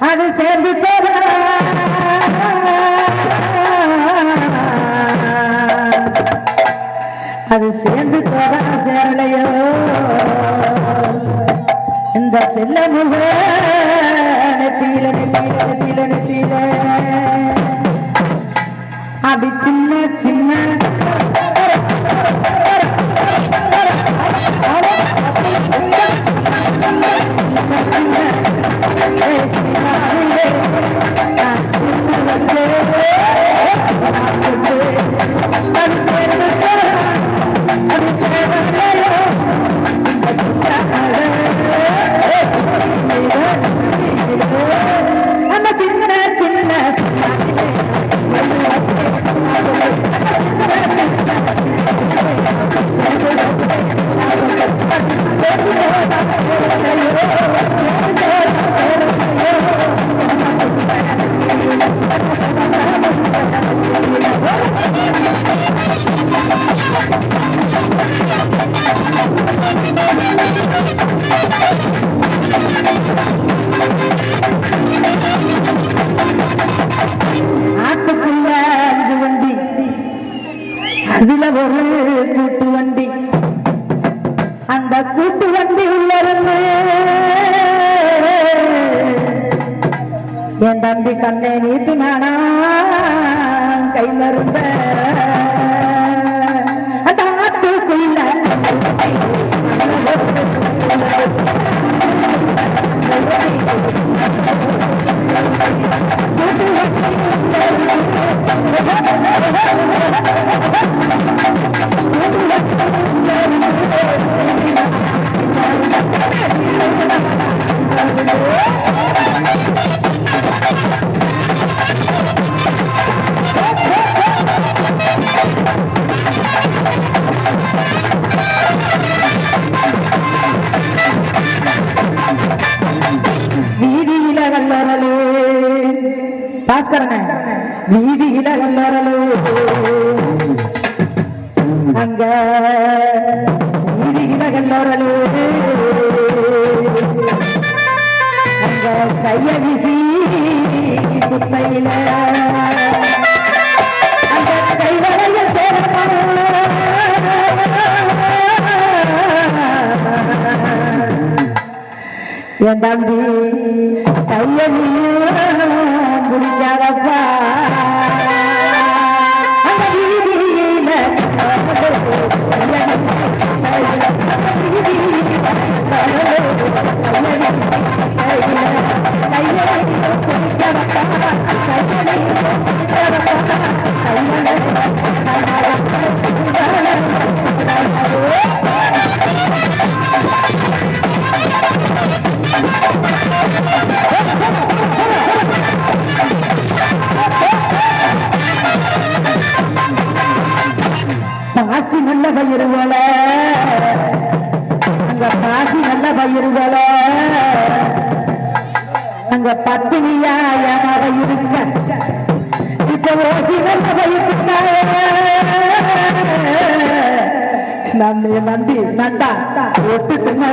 அது சேர்ந்து அது சேர்ந்து தோதா சேரலையோ. இந்த செல்ல முக நெத்தியில நெத்தியில நெத்தியில நெத்தியில. அப்படி சின்ன சின்ன. நம்ம ஆட்டுக்குள்ள அஞ்சு வண்டி. அதுல ஒரு கூட்டு வண்டி. அந்த கூட்டு வண்டி உள்ள இருந்து என் தம்பி கண்ணை நீட்டினானா? கை மருந்த அந்த ஆட்டுக்குள்ள பாஸ்கரன வீதியில மரலோ அங்க வீதியில மரலோ அங்க கைய விசி குப்பையில அந்த கைவரைய சேரணும் என் தம்பி கையனியும் முடிக்காதப்பா அந்த பாசி நல்ல பயிர் போல அங்க பாசி நல்ல பயிர் போல அங்க பத்தினியா ஏமாக இருக்க. இப்ப ஓசி நல்ல பயிர் நம்ம நம்பி நண்டா ஒட்டு தின்ன